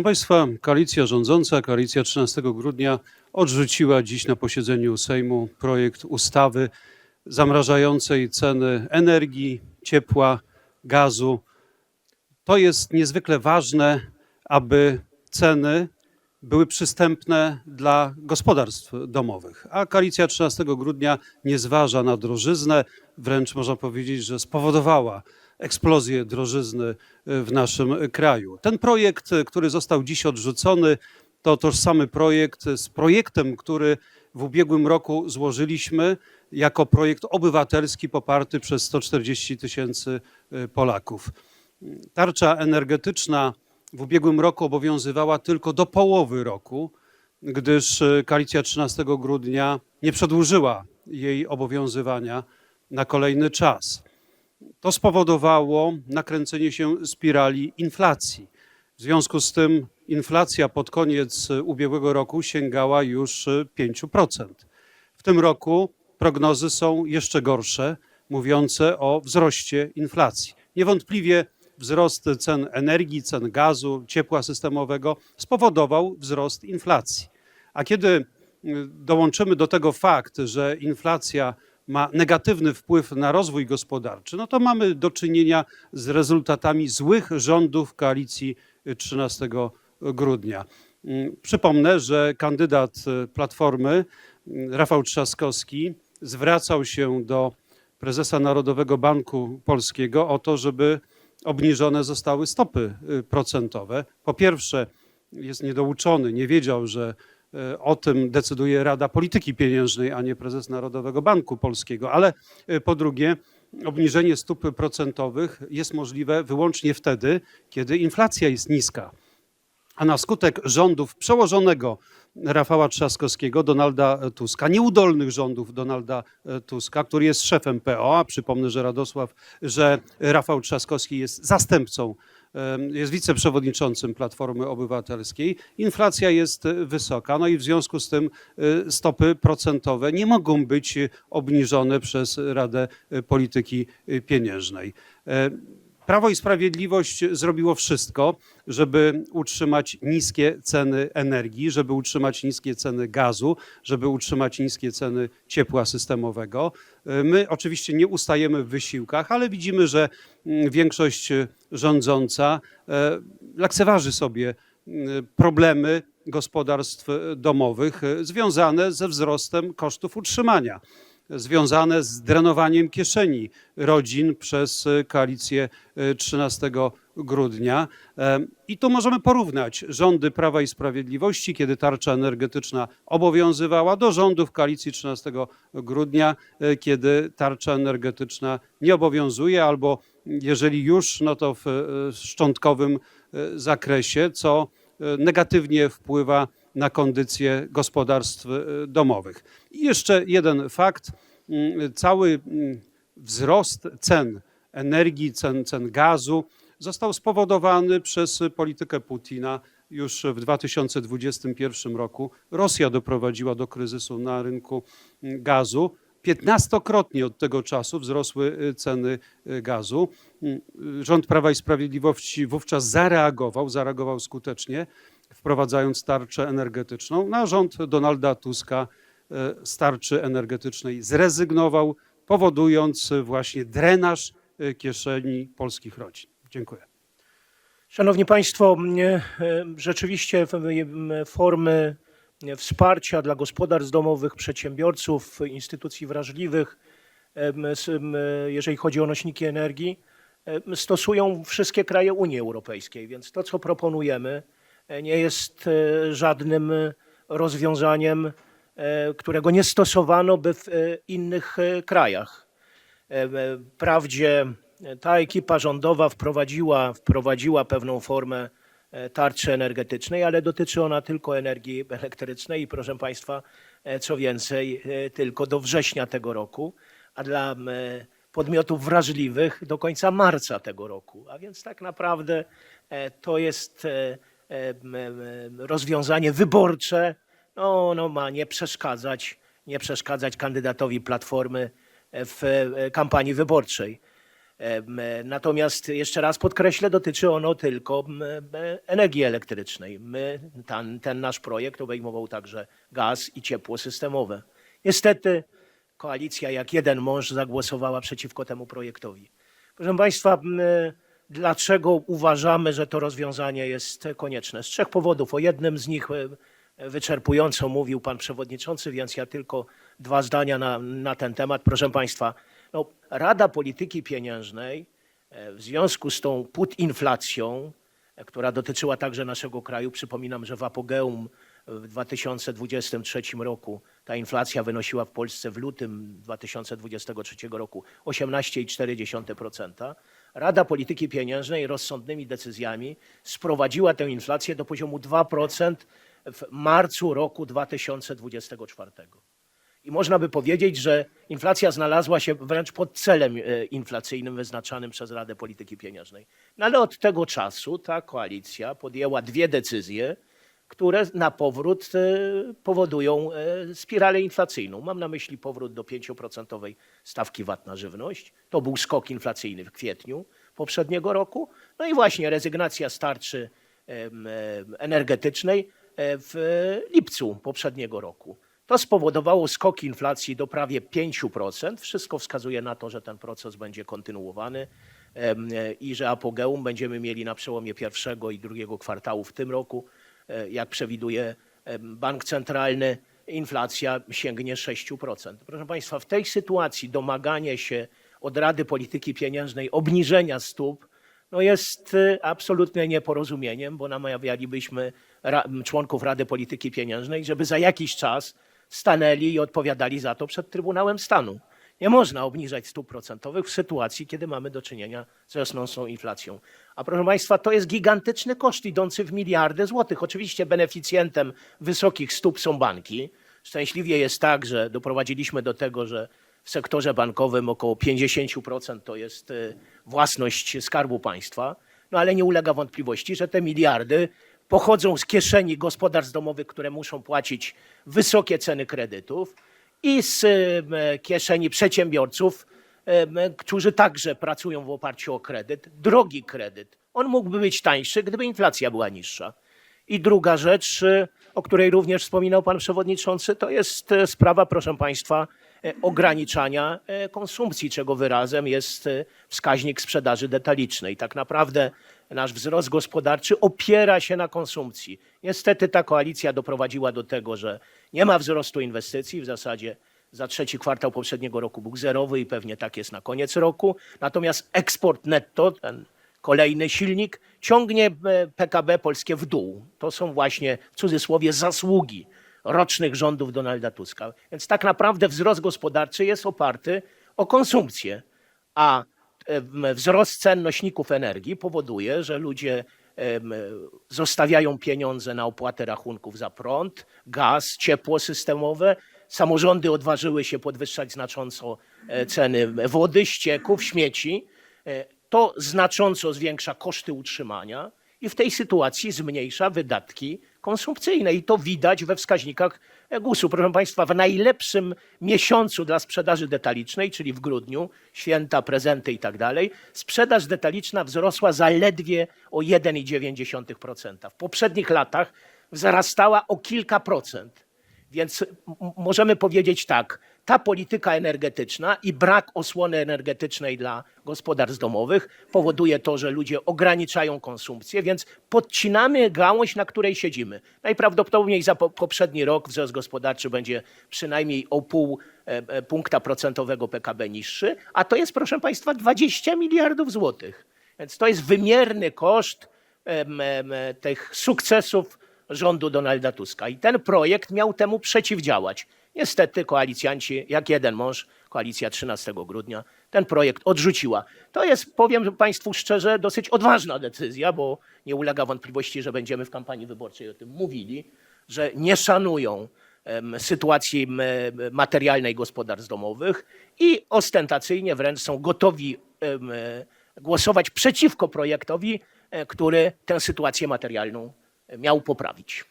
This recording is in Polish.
Proszę Państwa, koalicja rządząca, koalicja 13 grudnia odrzuciła dziś na posiedzeniu Sejmu projekt ustawy zamrażającej ceny energii, ciepła, gazu. To jest niezwykle ważne, aby ceny były przystępne dla gospodarstw domowych. A koalicja 13 grudnia nie zważa na drożyznę, wręcz można powiedzieć, że spowodowała eksplozję drożyzny w naszym kraju. Ten projekt, który został dziś odrzucony, to tożsamy projekt z projektem, który w ubiegłym roku złożyliśmy jako projekt obywatelski poparty przez 140 tysięcy Polaków. Tarcza energetyczna w ubiegłym roku obowiązywała tylko do połowy roku, gdyż koalicja 13 grudnia nie przedłużyła jej obowiązywania na kolejny czas. To spowodowało nakręcenie się spirali inflacji. W związku z tym inflacja pod koniec ubiegłego roku sięgała już 5%. W tym roku prognozy są jeszcze gorsze, mówiące o wzroście inflacji. Niewątpliwie wzrost cen energii, cen gazu, ciepła systemowego spowodował wzrost inflacji. A kiedy y, dołączymy do tego fakt, że inflacja ma negatywny wpływ na rozwój gospodarczy, no to mamy do czynienia z rezultatami złych rządów koalicji 13 grudnia. Mm, Przypomnę, że kandydat y, Platformy, y, Rafał Trzaskowski, zwracał się do prezesa Narodowego Banku Polskiego o to, żeby obniżone zostały stopy y, procentowe. Po pierwsze, jest niedouczony, nie wiedział, że y, o tym decyduje Rada Polityki Pieniężnej, a nie prezes Narodowego Banku Polskiego. Ale y, po drugie, obniżenie stóp procentowych jest możliwe wyłącznie wtedy, kiedy inflacja jest niska. A na skutek rządów przełożonego Rafała Trzaskowskiego, Donalda Tuska, nieudolnych rządów Donalda e, Tuska, który jest szefem PO, a przypomnę, że Radosław, że Rafał Trzaskowski jest zastępcą, jest wiceprzewodniczącym Platformy Obywatelskiej. Inflacja jest e, wysoka, no i w związku z tym e, stopy procentowe nie mogą być obniżone przez Radę Polityki Pieniężnej. Prawo i Sprawiedliwość zrobiło wszystko, żeby utrzymać niskie ceny energii, żeby utrzymać niskie ceny gazu, żeby utrzymać niskie ceny ciepła systemowego. My oczywiście nie ustajemy w wysiłkach, ale widzimy, że mm, większość rządząca e, lekceważy sobie mm, problemy gospodarstw domowych e, związane ze wzrostem kosztów utrzymania związane z drenowaniem kieszeni rodzin przez e, koalicję e, 13 grudnia. E, I tu możemy porównać rządy Prawa i Sprawiedliwości, kiedy tarcza energetyczna obowiązywała, do rządów koalicji 13 grudnia, e, kiedy tarcza energetyczna nie obowiązuje, albo jeżeli już, no to w e, szczątkowym e, zakresie, co e, negatywnie wpływa na kondycję gospodarstw e, domowych. I jeszcze jeden fakt. Mm, Cały mm, wzrost cen energii, cen, cen gazu został spowodowany przez politykę Putina. Już w 2021 roku Rosja doprowadziła do kryzysu na rynku mm, gazu. 15-krotnie od tego czasu wzrosły y, ceny y, gazu. Y, Rząd Prawa i Sprawiedliwości wówczas zareagował, zareagował skutecznie, wprowadzając tarczę energetyczną. Na rząd Donalda Tuska z tarczy energetycznej zrezygnował, powodując właśnie drenaż kieszeni polskich rodzin. Dziękuję. Szanowni Państwo, rzeczywiście formy wsparcia dla gospodarstw domowych, przedsiębiorców, instytucji wrażliwych, jeżeli chodzi o nośniki energii, stosują wszystkie kraje Unii Europejskiej, więc to, co proponujemy, e, nie jest e, żadnym e, rozwiązaniem, e, którego nie stosowano by w e, innych e, krajach. E, e, Wprawdzie e, ta ekipa rządowa wprowadziła, wprowadziła pewną formę e, tarczy energetycznej, ale dotyczy ona tylko energii elektrycznej i proszę Państwa, e, co więcej, e, tylko do września tego roku, a dla e, podmiotów wrażliwych do końca marca tego roku. A więc tak naprawdę e, to jest e, e, rozwiązanie wyborcze, no, ono ma nie przeszkadzać, nie przeszkadzać kandydatowi Platformy w e, kampanii wyborczej. Natomiast jeszcze raz podkreślę, dotyczy ono tylko energii elektrycznej. My, ten, ten nasz projekt obejmował także gaz i ciepło systemowe. Niestety koalicja jak jeden mąż zagłosowała przeciwko temu projektowi. Proszę Państwa, dlaczego uważamy, że to rozwiązanie jest konieczne? Z trzech powodów. O jednym z nich e, wyczerpująco mówił pan przewodniczący, więc ja tylko dwa zdania na, na ten temat. Proszę Państwa, no, Rada Polityki Pieniężnej e, w związku z tą putinflacją, e, która dotyczyła także naszego kraju, przypominam, że w apogeum w 2023 roku ta inflacja wynosiła w Polsce w lutym 2023 roku 18,4%. Rada Polityki Pieniężnej rozsądnymi decyzjami sprowadziła tę inflację do poziomu 2% w marcu roku 2024. I można by powiedzieć, że inflacja znalazła się wręcz pod celem e, inflacyjnym wyznaczanym przez Radę Polityki Pieniężnej. No ale od tego czasu ta koalicja podjęła dwie decyzje, które na powrót e, powodują e, spiralę inflacyjną. Mam na myśli powrót do 5% stawki VAT na żywność. To był skok inflacyjny w kwietniu poprzedniego roku. No i właśnie rezygnacja z tarczy energetycznej w lipcu poprzedniego roku. To spowodowało skok inflacji do prawie 5%. Wszystko wskazuje na to, że ten proces będzie kontynuowany e, i że apogeum będziemy mieli na przełomie pierwszego i drugiego kwartału w tym roku. E, Jak przewiduje bank centralny, inflacja sięgnie 6%. Proszę Państwa, w tej sytuacji domaganie się od Rady Polityki Pieniężnej obniżenia stóp no jest y, absolutnie nieporozumieniem, bo namawialibyśmy członków Rady Polityki Pieniężnej, żeby za jakiś czas stanęli i odpowiadali za to przed Trybunałem Stanu. Nie można obniżać stóp procentowych w sytuacji, kiedy mamy do czynienia z rosnącą inflacją. A proszę Państwa, to jest gigantyczny koszt idący w miliardy złotych. Oczywiście beneficjentem wysokich stóp są banki. Szczęśliwie jest tak, że doprowadziliśmy do tego, że w sektorze bankowym około 50% to jest y, własność Skarbu Państwa. No ale nie ulega wątpliwości, że te miliardy pochodzą z kieszeni gospodarstw domowych, które muszą płacić wysokie ceny kredytów i z em, kieszeni przedsiębiorców, em, którzy także pracują w oparciu o kredyt. Drogi kredyt. On mógłby być tańszy, gdyby inflacja była niższa. I druga rzecz, y, o której również wspominał pan przewodniczący, to jest e, sprawa, proszę państwa, e, ograniczania e, konsumpcji, czego wyrazem jest e, wskaźnik sprzedaży detalicznej. Tak naprawdę nasz wzrost gospodarczy opiera się na konsumpcji. Niestety ta koalicja doprowadziła do tego, że nie ma wzrostu inwestycji, w zasadzie za trzeci kwartał poprzedniego roku był zerowy i pewnie tak jest na koniec roku. Natomiast eksport netto, ten kolejny silnik, ciągnie e, PKB polskie w dół. To są właśnie w cudzysłowie zasługi rocznych rządów Donalda Tuska. Więc tak naprawdę wzrost gospodarczy jest oparty o konsumpcję, a wzrost cen nośników energii powoduje, że ludzie zostawiają pieniądze na opłatę rachunków za prąd, gaz, ciepło systemowe. Samorządy odważyły się podwyższać znacząco e, ceny wody, ścieków, śmieci. E, To znacząco zwiększa koszty utrzymania i w tej sytuacji zmniejsza wydatki konsumpcyjne. I to widać we wskaźnikach GUS-u. Proszę Państwa, w najlepszym miesiącu dla sprzedaży detalicznej, czyli w grudniu, święta, prezenty i tak dalej, sprzedaż detaliczna wzrosła zaledwie o 1,9%. W poprzednich latach wzrastała o kilka procent. Więc możemy powiedzieć tak, ta polityka energetyczna i brak osłony energetycznej dla gospodarstw domowych powoduje to, że ludzie ograniczają konsumpcję, więc podcinamy gałąź, na której siedzimy. Najprawdopodobniej za po- poprzedni rok wzrost gospodarczy będzie przynajmniej o pół e, e, punkta procentowego PKB niższy, a to jest, proszę Państwa, 20 miliardów złotych. Więc to jest wymierny koszt tych sukcesów rządu Donalda Tuska. I ten projekt miał temu przeciwdziałać. Niestety koalicjanci, jak jeden mąż, koalicja 13 grudnia, ten projekt odrzuciła. To jest, powiem Państwu szczerze, dosyć odważna decyzja, bo nie ulega wątpliwości, że będziemy w kampanii wyborczej o tym mówili, że nie szanują sytuacji materialnej gospodarstw domowych i ostentacyjnie wręcz są gotowi głosować przeciwko projektowi, e, który tę sytuację materialną miał poprawić.